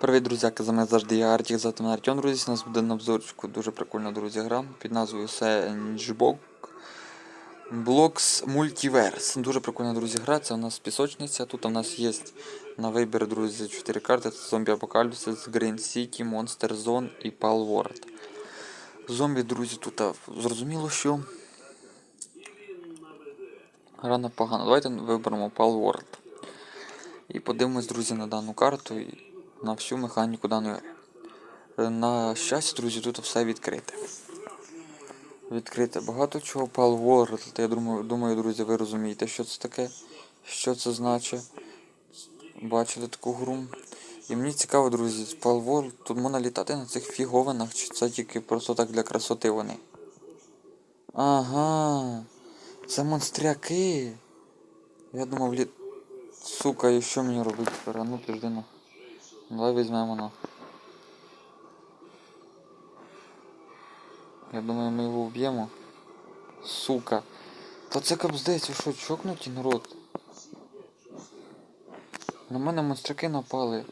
Привіт, друзяки, за мене завжди я Артік, звати мене Артем, друзі. У нас буде на обзорчику дуже прикольна, друзі, гра під назвою Sandbox Blocks Multiverse. Дуже прикольна, друзі, гра. Це у нас пісочниця. Тут у нас є на вибір, друзі, 4 карти. Це Zombie Apocalypse, Green City, Monster Zone і Pal World. Зомбі, друзі, тут зрозуміло, що гра непогана. Давайте виберемо Pal World. І подивимось, друзі, на дану карту на всю механіку даної. Е, На щастя, друзі, тут все відкрите. Відкрите багато чого. Pal я думаю, друзі, ви розумієте, що це таке, що це значить. Бачили таку гру. І мені цікаво, друзі, з Pal тут можна літати на цих фіговинах, чи це тільки просто так для красоти вони. Ага. Це монстряки. Я думав, літ. Сука, і що мені робити тепер? Ну підожди на. Давай візьмемо на. Я думаю, ми його вб'ємо. Сука. Та це капздець, ви що, чокнуті народ? На мене монстряки напали.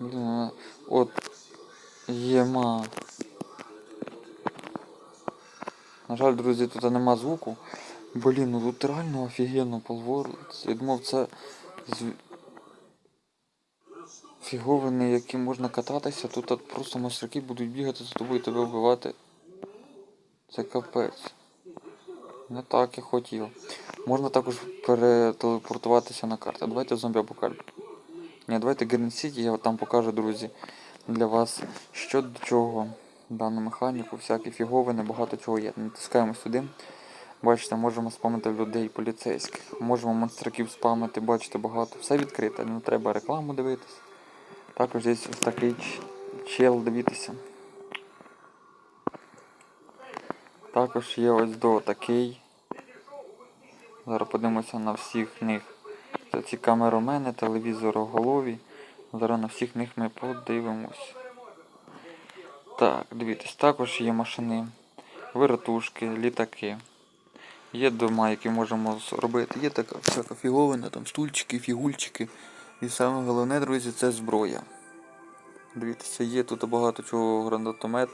Блін, от. Єма. На жаль, друзі, тут нема звуку. Блін, ну тут реально офігенно полвор. Я думав, це з... фіговини, які можна кататися. Тут просто монстряки будуть бігати за тобою і тебе вбивати. Це капець. Не так я хотів. Можна також перетелепортуватися на карту. Давайте зомбі апокаліп. Ні, давайте Green City, я там покажу, друзі, для вас що до чого. Дану механіку, всякі фіговини, багато чого є. Натискаємо сюди. Бачите, можемо спамити людей поліцейських. Можемо монстраків спамити, бачите, багато. Все відкрите, не треба рекламу дивитися. Також є ось такий чел дивитися. Також є ось до такий. Зараз подивимося на всіх них. Це ці камеромени, телевізороголові. Зараз на всіх них ми подивимось. Так, дивіться, також є машини, виротушки, літаки. Є дома, які можемо зробити. Є така всяка фіговина, там стульчики, фігульчики. І саме головне, друзі, це зброя. Дивіться, є тут багато чого гранатомет,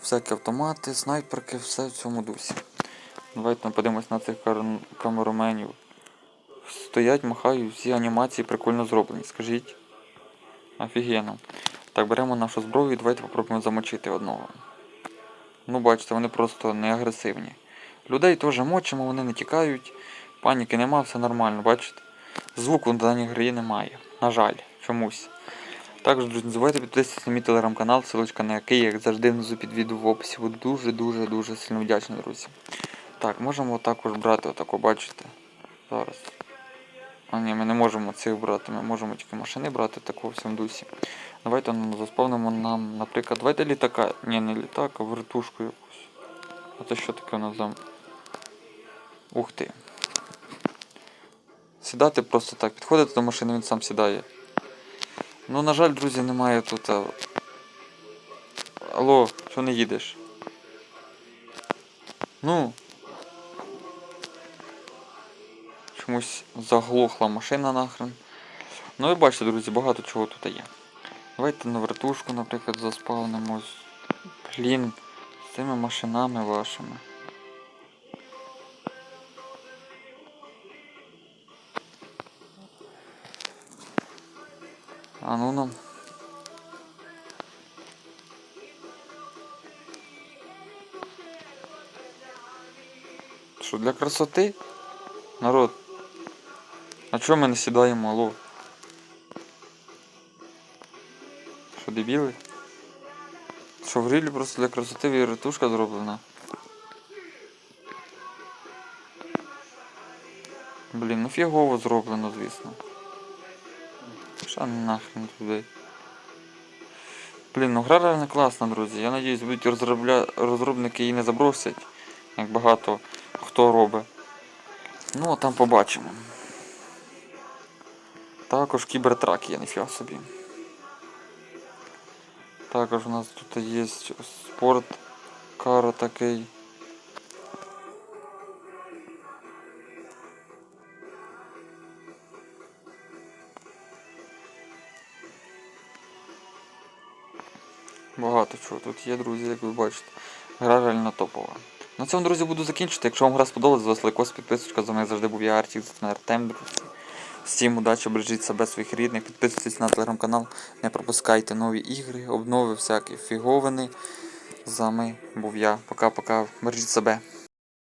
всякі автомати, снайперки, все в цьому дусі. Давайте подивимось на цих камероменів. Стоять, махають, всі анімації прикольно зроблені, скажіть. Офігенно. Так, беремо нашу зброю і давайте попробуємо замочити одного. Ну, бачите, вони просто не агресивні. Людей теж мочимо, вони не тікають. Паніки нема, все нормально, бачите? Звуку на даній грі немає. На жаль, чомусь. Також, друзі, не забувайте підписатися на мій телеграм-канал, ссылочка на який, як завжди, внизу під відео в описі. Буду дуже-дуже дуже сильно вдячний, друзі. Так, можемо також брати отако, бачите? Зараз. А ні, ми не можемо цих брати, ми можемо тільки машини брати такого всьому дусі. Давайте ну, заспавнимо нам, наприклад, давайте літака. Ні, не літак, а вертушку якусь. А це що таке у нас там? Ух ти. Сідати просто так. Підходите до машини, він сам сідає. Ну, на жаль, друзі, немає тут. А... Алло, що не їдеш? Ну. Чомусь заглохла машина нахрен. Ну ви бачите, друзі, багато чого тут є. Давайте на вертушку, наприклад, заспавнимо. Блін, з цими машинами вашими. А ну нам. Що для красоти? Народ. А чого ми не сідаємо, алло? Що дебіли? Що в грилі просто для красоти віртушка зроблена? Блін, ну фігово зроблено, звісно. Що нахрен туди? Блін, ну гра реально класна, друзі. Я надіюсь, будуть розробля... розробники її не забросять, як багато хто робить. Ну, а там побачимо. Також кібертрак є, ніфіга собі. Також у нас тут є спорт кар такий. Багато чого тут є, друзі, як ви бачите. Гра реально топова. На цьому, друзі, буду закінчити. Якщо вам гра сподобалась, з лайкос, підписочка. За мене завжди був я Артік, на Артем, друзі. Всім удачі, бережіть себе, своїх рідних, підписуйтесь на телеграм-канал, не пропускайте нові ігри, обнови, всякі фіговини. З вами був я. Пока-пока. Бережіть себе.